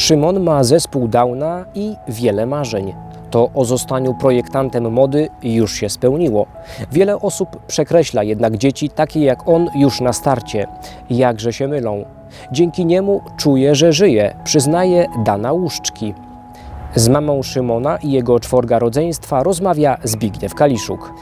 Szymon ma zespół Downa i wiele marzeń. To o zostaniu projektantem mody już się spełniło. Wiele osób przekreśla jednak dzieci takie jak on już na starcie. Jakże się mylą. Dzięki niemu czuje, że żyje, przyznaje Dana Łuszczki. Z mamą Szymona i jego czworga rodzeństwa rozmawia Zbigniew Kaliszuk.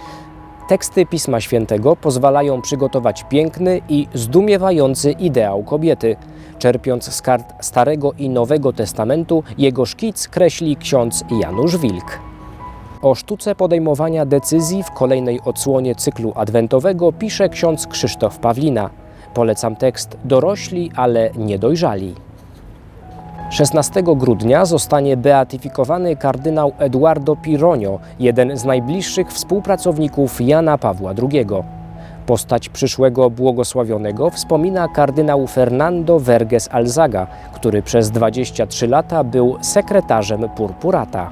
Teksty Pisma Świętego pozwalają przygotować piękny i zdumiewający ideał kobiety. Czerpiąc z kart Starego i Nowego Testamentu, jego szkic kreśli ksiądz Janusz Wilk. O sztuce podejmowania decyzji w kolejnej odsłonie cyklu adwentowego pisze ksiądz Krzysztof Pawlina. Polecam tekst Dorośli, ale niedojrzali. 16 grudnia zostanie beatyfikowany kardynał Eduardo Pironio, jeden z najbliższych współpracowników Jana Pawła II. Postać przyszłego błogosławionego wspomina kardynał Fernando Verges Alzaga, który przez 23 lata był sekretarzem Purpurata.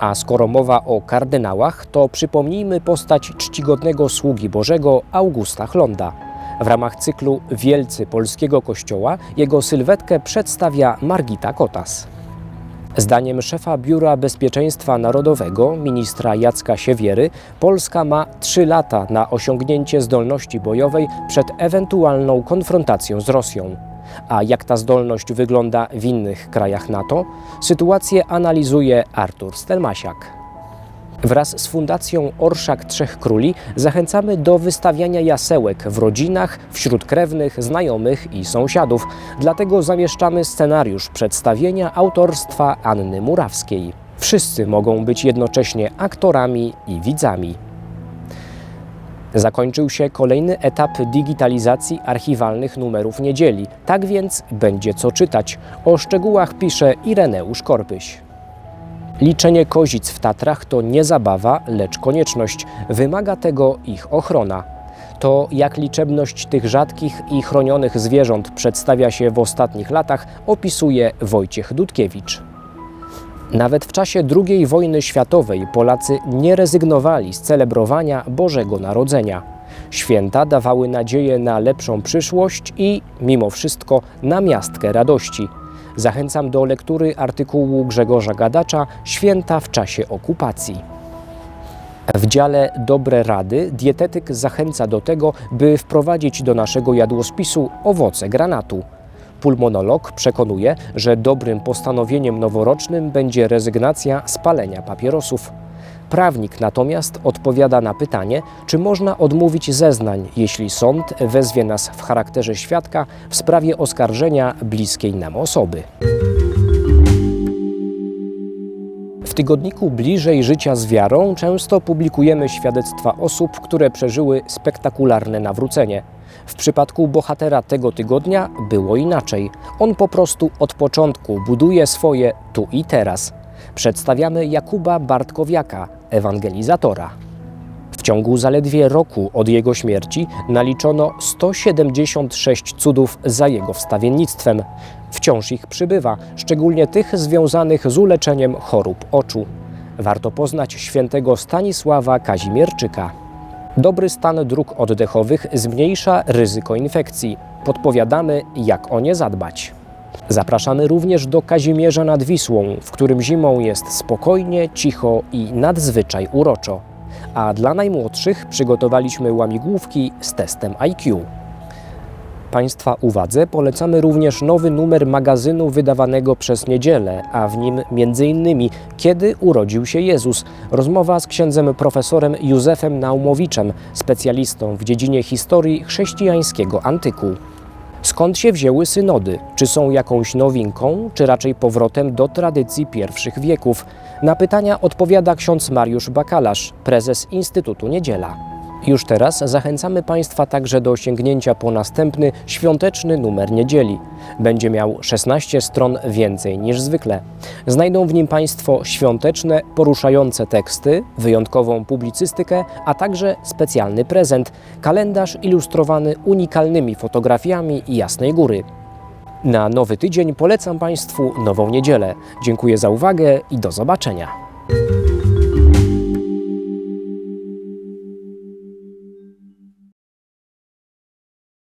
A skoro mowa o kardynałach, to przypomnijmy postać czcigodnego sługi Bożego Augusta Chlonda. W ramach cyklu Wielcy Polskiego Kościoła jego sylwetkę przedstawia Margita Kotas. Zdaniem szefa Biura Bezpieczeństwa Narodowego, ministra Jacka Siewiery, Polska ma trzy lata na osiągnięcie zdolności bojowej przed ewentualną konfrontacją z Rosją. A jak ta zdolność wygląda w innych krajach NATO? Sytuację analizuje Artur Stelmasiak. Wraz z Fundacją Orszak Trzech Króli zachęcamy do wystawiania jasełek w rodzinach, wśród krewnych, znajomych i sąsiadów. Dlatego zamieszczamy scenariusz przedstawienia autorstwa Anny Murawskiej. Wszyscy mogą być jednocześnie aktorami i widzami. Zakończył się kolejny etap digitalizacji archiwalnych numerów niedzieli. Tak więc będzie co czytać. O szczegółach pisze Ireneusz Korpyś. Liczenie kozic w Tatrach to nie zabawa, lecz konieczność. Wymaga tego ich ochrona. To, jak liczebność tych rzadkich i chronionych zwierząt przedstawia się w ostatnich latach, opisuje Wojciech Dudkiewicz. Nawet w czasie II wojny światowej Polacy nie rezygnowali z celebrowania Bożego Narodzenia. Święta dawały nadzieję na lepszą przyszłość i, mimo wszystko, na miastkę radości. Zachęcam do lektury artykułu Grzegorza Gadacza Święta w czasie okupacji. W dziale Dobre Rady dietetyk zachęca do tego, by wprowadzić do naszego jadłospisu owoce granatu. Pulmonolog przekonuje, że dobrym postanowieniem noworocznym będzie rezygnacja z palenia papierosów. Prawnik natomiast odpowiada na pytanie, czy można odmówić zeznań, jeśli sąd wezwie nas w charakterze świadka w sprawie oskarżenia bliskiej nam osoby. W tygodniku Bliżej Życia z Wiarą często publikujemy świadectwa osób, które przeżyły spektakularne nawrócenie. W przypadku bohatera tego tygodnia było inaczej. On po prostu od początku buduje swoje tu i teraz. Przedstawiamy Jakuba Bartkowiaka, ewangelizatora. W ciągu zaledwie roku od jego śmierci naliczono 176 cudów za jego wstawiennictwem. Wciąż ich przybywa, szczególnie tych związanych z uleczeniem chorób oczu. Warto poznać świętego Stanisława Kazimierczyka. Dobry stan dróg oddechowych zmniejsza ryzyko infekcji. Podpowiadamy, jak o nie zadbać. Zapraszamy również do Kazimierza nad Wisłą, w którym zimą jest spokojnie, cicho i nadzwyczaj uroczo. A dla najmłodszych przygotowaliśmy łamigłówki z testem IQ. Państwa uwadze polecamy również nowy numer magazynu wydawanego przez niedzielę, a w nim m.in. Kiedy urodził się Jezus. Rozmowa z księdzem profesorem Józefem Naumowiczem, specjalistą w dziedzinie historii chrześcijańskiego antyku. Skąd się wzięły synody? Czy są jakąś nowinką, czy raczej powrotem do tradycji pierwszych wieków? Na pytania odpowiada ksiądz Mariusz Bakalarz, prezes Instytutu Niedziela. Już teraz zachęcamy Państwa także do sięgnięcia po następny świąteczny numer niedzieli. Będzie miał 16 stron więcej niż zwykle. Znajdą w nim Państwo świąteczne, poruszające teksty, wyjątkową publicystykę, a także specjalny prezent kalendarz ilustrowany unikalnymi fotografiami Jasnej Góry. Na nowy tydzień polecam Państwu nową niedzielę. Dziękuję za uwagę i do zobaczenia.